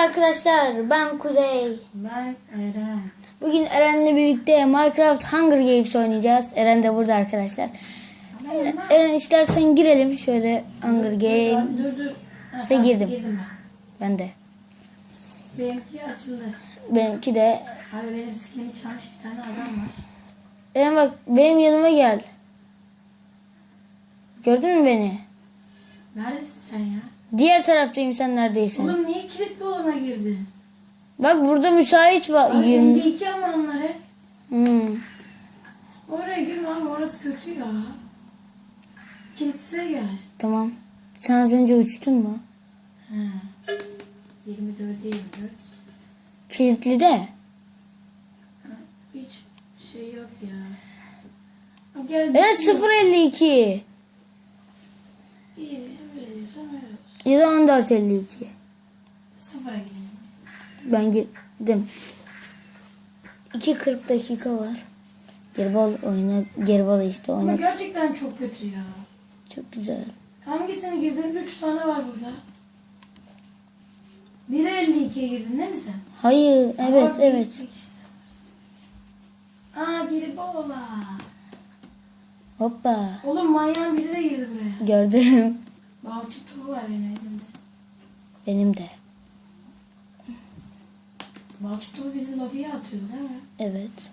arkadaşlar, ben Kuzey. Ben Eren. Bugün Eren'le birlikte Minecraft Hunger Games oynayacağız. Eren de burada arkadaşlar. Eren istersen girelim şöyle Hunger Game. Dur dur. İşte tamam, girdim. Girdim Ben de. ben. Benimki açıldı. Benimki de. Abi benim skinimi çalmış bir tane adam var. Eren bak benim yanıma gel. Gördün mü beni? Neredesin sen ya? Diğer taraftayım sen neredesin? Oğlum niye kilitli olana girdin? Bak burada müsait var. Abi 20. 52 ama onları. Hmm. Oraya girme abi orası kötü ya. Kilitsize gel. Tamam. Sen az önce uçtun mu? Ha. 24 24. Kilitli de. Hiç şey yok ya. Gel. Bir- 052 İyi öyle diyorsan öyle olsun. Ya da 1452. Sıfıra. Ben girdim. 2.40 dakika var. Gerbal oyna, Gerbal işte Ama oyna. gerçekten çok kötü ya. Çok güzel. Hangisini girdin? 3 tane var burada. 1'e 52'ye girdin değil mi sen? Hayır, evet, Aa, evet. Aa bola. Hoppa. Oğlum manyağın biri de girdi buraya. Gördüm. Balçık topu var benim elimde. Benim de. Balçık topu bizi lobiye atıyordu değil mi? Evet.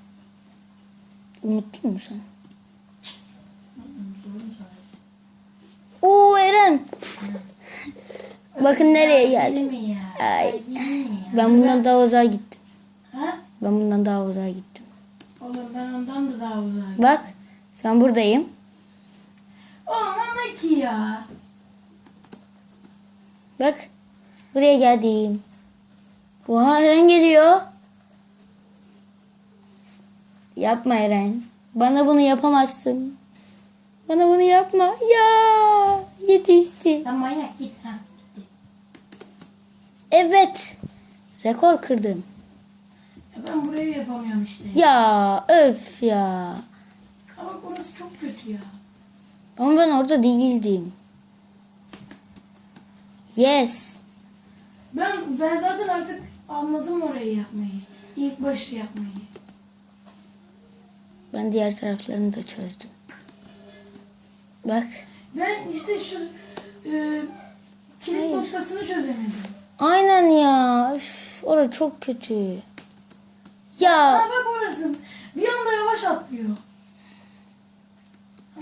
Unuttun mu sen? Oo Eren. Bakın nereye geldim. Ay. Ben bundan daha uzağa gittim. Ha? Ben bundan daha uzağa gittim. Oğlum ben ondan da daha uzağa Bak. Şu an buradayım. Oğlum o ne ki ya? Bak. Buraya geldim. Oha Eren geliyor. Yapma Eren. Bana bunu yapamazsın. Bana bunu yapma. Ya yetişti. Sen manyak git ha. Gitti. Evet. Rekor kırdım. Ya ben burayı yapamıyorum işte. Ya öf ya. Ama burası çok kötü ya. Ama ben orada değildim. Yes. Ben ben zaten artık anladım orayı yapmayı. İlk başı yapmayı. Ben diğer taraflarını da çözdüm. Bak. Ben işte şu e, kilit Hayır. noktasını çözemedim. Aynen ya. Üf, orası çok kötü. Ya Aa bak orası. Bir anda yavaş atlıyor.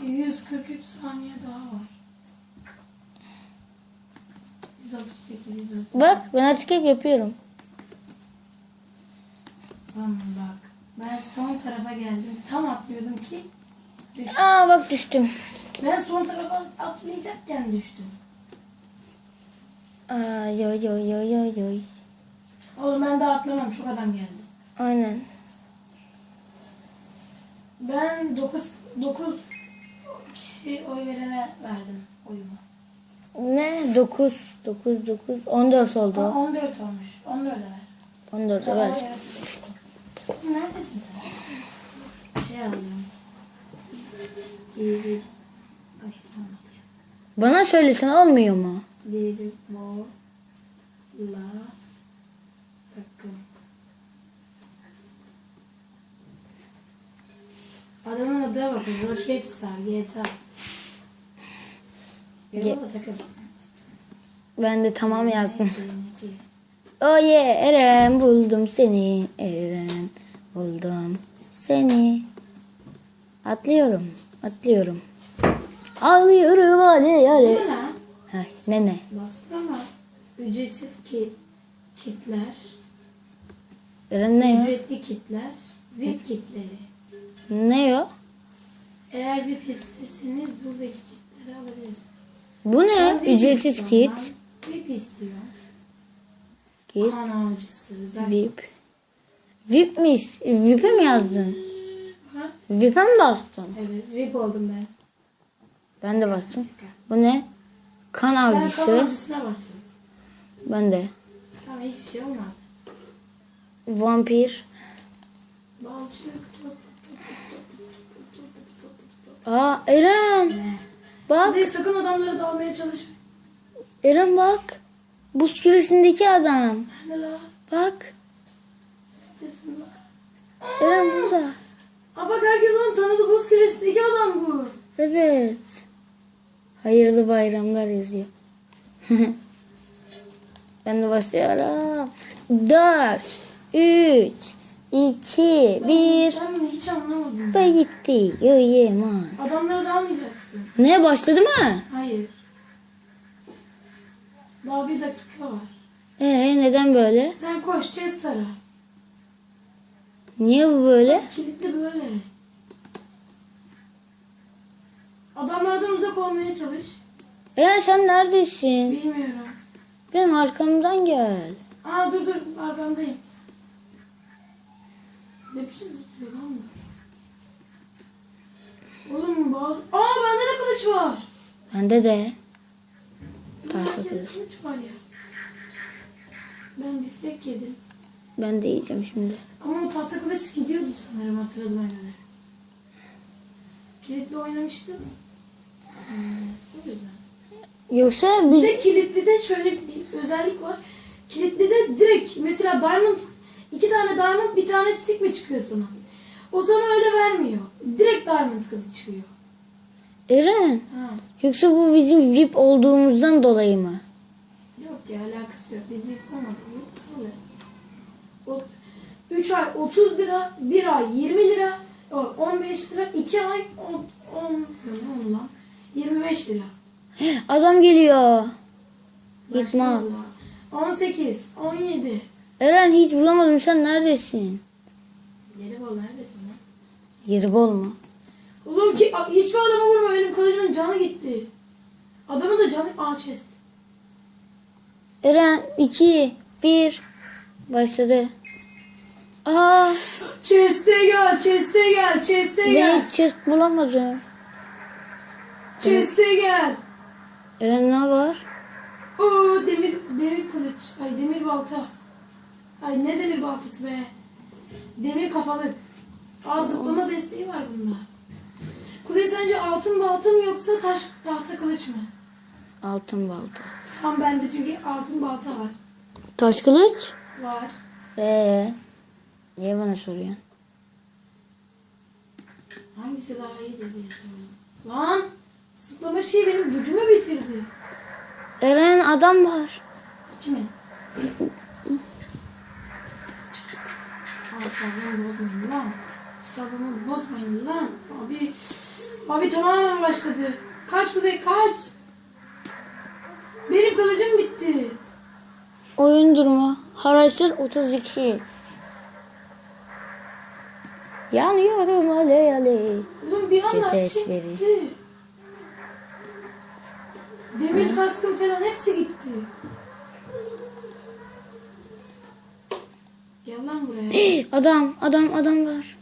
Ay, 143 saniye daha var. Bak ben artık hep yapıyorum. Tamam bak. Ben son tarafa geldim. Tam atlıyordum ki düştüm. Aa bak düştüm. Ben son tarafa atlayacakken düştüm. Aa, yo yo yo yo yo. Oğlum ben daha atlamam. Çok adam geldi. Aynen. Ben 9 9 kişi oy verene verdim oyumu. Ne? 9 9 9 14 Aa, oldu. 14 olmuş. 14'e ver. 14 Tamam, ver. Neredesin sen? Şey alacağım. Ay tamam. Bana söylesen olmuyor mu? Bir mor la takım. Adamın adına bakın. Rochester GTA. Takım? Ben de tamam yazdım. Oh yeah Eren buldum seni. Eren buldum seni. Atlıyorum. Atlıyorum. Ağlıyorum hadi hadi. ne ne ne? Bastık ama ücretsiz ki kitler, Eren ne ya? ücretli kitler, VIP kitleri. Ne o? Eğer VIP istesiniz buradaki kitleri alabilirsiniz. Bu ne? VIP Ücretsiz kit. VIP istiyor. Kit. Kan avcısı, VIP. VIP mi? VIP'e mi yazdın? Ha? VIP'e mi bastın? Evet, VIP oldum ben. Ben de bastım. Bu ne? Kan Ben kan avcısı. avcısına bastım. Ben de. Tamam hiçbir şey olmadı. Vampir. Balçık Aa Eren. Ne? Bak. Kuzey sakın adamları dalmaya çalışma. Eren bak. Buz küresindeki adam. Ne la? Bak. Neredesin lan? Eren burada. Aa bak herkes onu tanıdı. Buz küresindeki adam bu. Evet. Hayırlı bayramlar yazıyor. ben de başlıyorum. 4, 3, 2, 1. Ben bunu hiç anlamadım. Ve gitti. Yaman. Adamlara dalmayacaksın. Ne başladı mı? Hayır. Daha bir dakika var. Ee neden böyle? Sen koş chest ara. Niye bu böyle? Kilitli böyle. Adamlardan uzak olmaya çalış. Eren sen neredesin? Bilmiyorum. Benim arkamdan gel. Aa dur dur arkandayım. Ne biçim zıplıyor lan bu? Oğlum bazı... Aa kılıç var. Bende de. Tahta kılıç. kılıç var ya. Ben biftek yedim. Ben de yiyeceğim şimdi. Ama o tahta kılıç gidiyordu sanırım hatırladığıma göre. Kilitli oynamıştım. Hmm, o yüzden. Yoksa Bir de kilitli de şöyle bir özellik var. Kilitli de direkt mesela diamond iki tane diamond bir tane stick mi çıkıyor sana? O sana öyle vermiyor. Direkt diamond kılıç çıkıyor. Eren. Ha. Yoksa bu bizim VIP olduğumuzdan dolayı mı? Yok ya alakası yok. Biz yük olmadı. Yok öyle. O 3 ay 30 lira, 1 ay 20 lira, o 15 lira, 2 ay 10 10 10 lan. 25 lira. Adam geliyor. Allah. 18, 17. Eren hiç bulamadım. Sen neredesin? Geri bol neredesin lan? Yeri bol mu? Oğlum ki hiçbir adama vurma benim kılıcımın canı gitti. Adamın da canı... Aa chest. Eren 2, 1. Başladı. Aa, Chest'e gel, chest'e gel, chest'e ben gel. hiç chest bulamadım. Chest'e gel. Eren ne var? Oo demir demir kılıç. Ay demir balta. Ay ne demir baltası be. Demir kafalık. Aa zıplama desteği var bunda. Kuzey sence altın balta mı yoksa taş tahta kılıç mı? Altın balta. Tam bende çünkü altın balta var. Taş kılıç? Var. Ee, niye bana soruyorsun? Hangisi daha iyi dedi. Lan zıplama şeyi benim gücümü bitirdi. Eren adam var. Kimin? Asabımı bozmayın lan. Asabımı bozmayın lan. Abi, abi tamamen başladı. Kaç Kuzey kaç. Benim kılıcım bitti. Oyun durumu. Haraçlar 32. Yanıyorum aley aley. Oğlum bir anda Vites şey gitti. Demir kaskım falan hepsi gitti. Gel lan buraya. Adam, adam, adam var.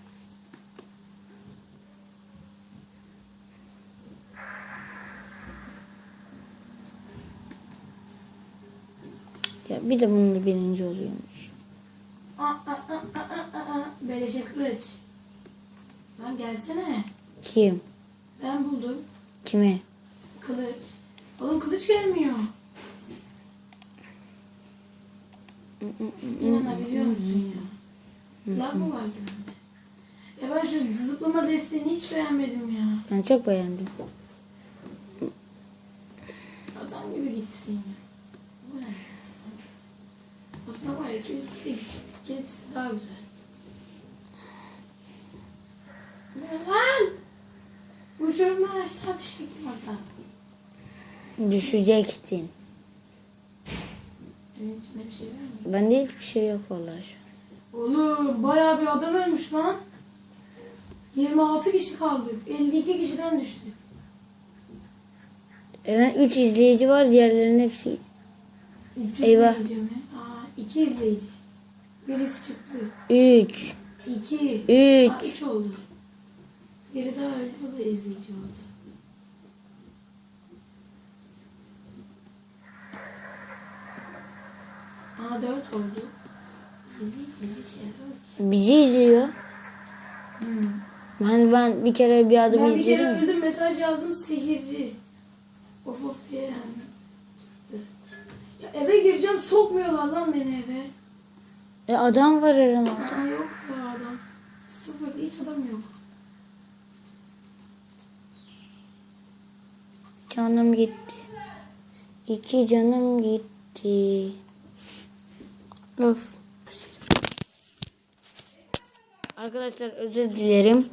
Ya bir de bununla birinci oluyormuş. Aa, aa, aa, aa, aa. Beleşe kılıç. Lan gelsene. Kim? Ben buldum. Kimi? Kılıç. Oğlum kılıç gelmiyor. İnanabiliyor musun ya? Laf mı var bende? Ya ben şu zıplama desteğini hiç beğenmedim ya. Ben çok beğendim. Adam gibi gitsin ya. Aslında var ya kedisi, kedisi daha güzel. Ne lan? Uçurumdan aşağı düşecektim hatta. Düşecektin. Evin içinde bir şey var mı? Bende hiçbir şey yok vallahi şu an. Oğlum bayağı bir adam ölmüş lan. 26 kişi kaldık. 52 kişiden düştük. Eren 3 izleyici var diğerlerinin hepsi. 3 Eyvah. izleyici mi? 2 izleyici. Birisi çıktı. 3. 2. 3. Aa, 3 oldu. Biri daha öldü. O da izleyici oldu. Aa 4 oldu. İzleyici şey. Bizi izliyor. Hmm. Hani ben bir kere bir adamı Ben bir kere öldüm mesaj yazdım sihirci. Of of diye yani. Ya eve gireceğim sokmuyorlar lan beni eve. E adam var. Aa, yok ya adam. Sıfır hiç adam yok. Canım gitti. İki canım gitti. Of. Arkadaşlar özür dilerim.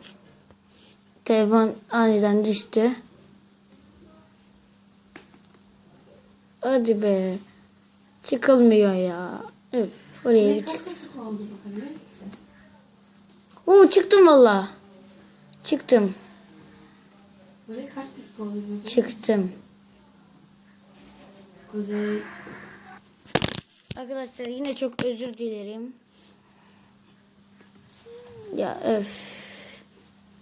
Telefon aniden düştü. Hadi be. Çıkılmıyor ya. Öf. Oraya bir çık. Oo çıktım valla. Çıktım. Kuzey kaç dakika oldu Çıktım. Kuzey. Arkadaşlar yine çok özür dilerim. Ya öf.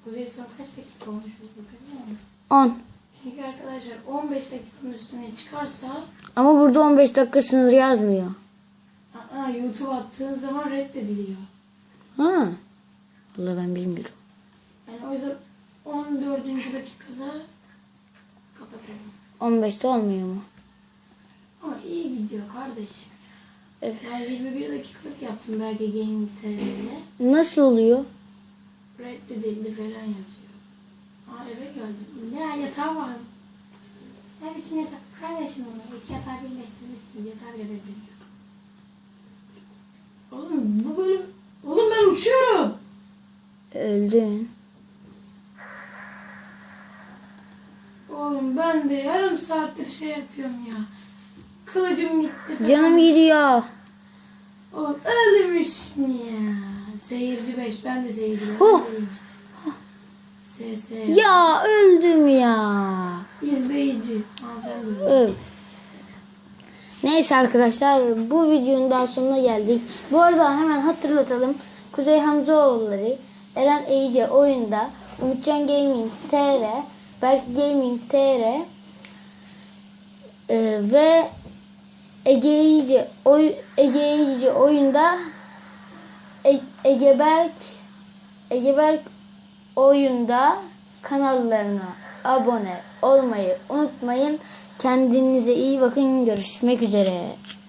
Kuzey son kaç dakika olmuş bakabilir miyiz? 10. Çünkü arkadaşlar 15 dakikanın üstüne çıkarsa Ama burada 15 dakika sınır yazmıyor. aa, YouTube attığın zaman reddediliyor. Ha. Vallahi ben bilmiyorum. Yani o yüzden 14. dakikada kapatalım. 15'te olmuyor mu? Ama iyi gidiyor kardeşim. Evet. Ben 21 dakikalık yaptım belki Gaming TV'yle. Nasıl oluyor? Reddedildi falan yazıyor. Aa eve geldim. Ne yatağı var. Ne biçim yatak? Kardeşim onu. İki yatağı birleştirmişsin. Yatağı bile reddediyor. Oğlum bu bölüm... Oğlum ben uçuyorum. Öldün. Oğlum ben de yarım saattir şey yapıyorum ya. Kılıcım gitti. Canım gidiyor. Oğlum ölmüş mü ya? Seyirci 5. Ben de seyirci 5. Oh. SS. Ya öldüm ya. İzleyici. Aa sen de öyle. Öf. Neyse arkadaşlar bu videonun daha sonuna geldik. Bu arada hemen hatırlatalım. Kuzey Hamzaoğulları, Eren Eyice oyunda, Umutcan Gaming TR, Berk Gaming TR e, ve Ege Eyice, oy, Ege Eyice oyunda e, Egeberk Egeberk oyunda kanallarına abone olmayı unutmayın. Kendinize iyi bakın. Görüşmek üzere.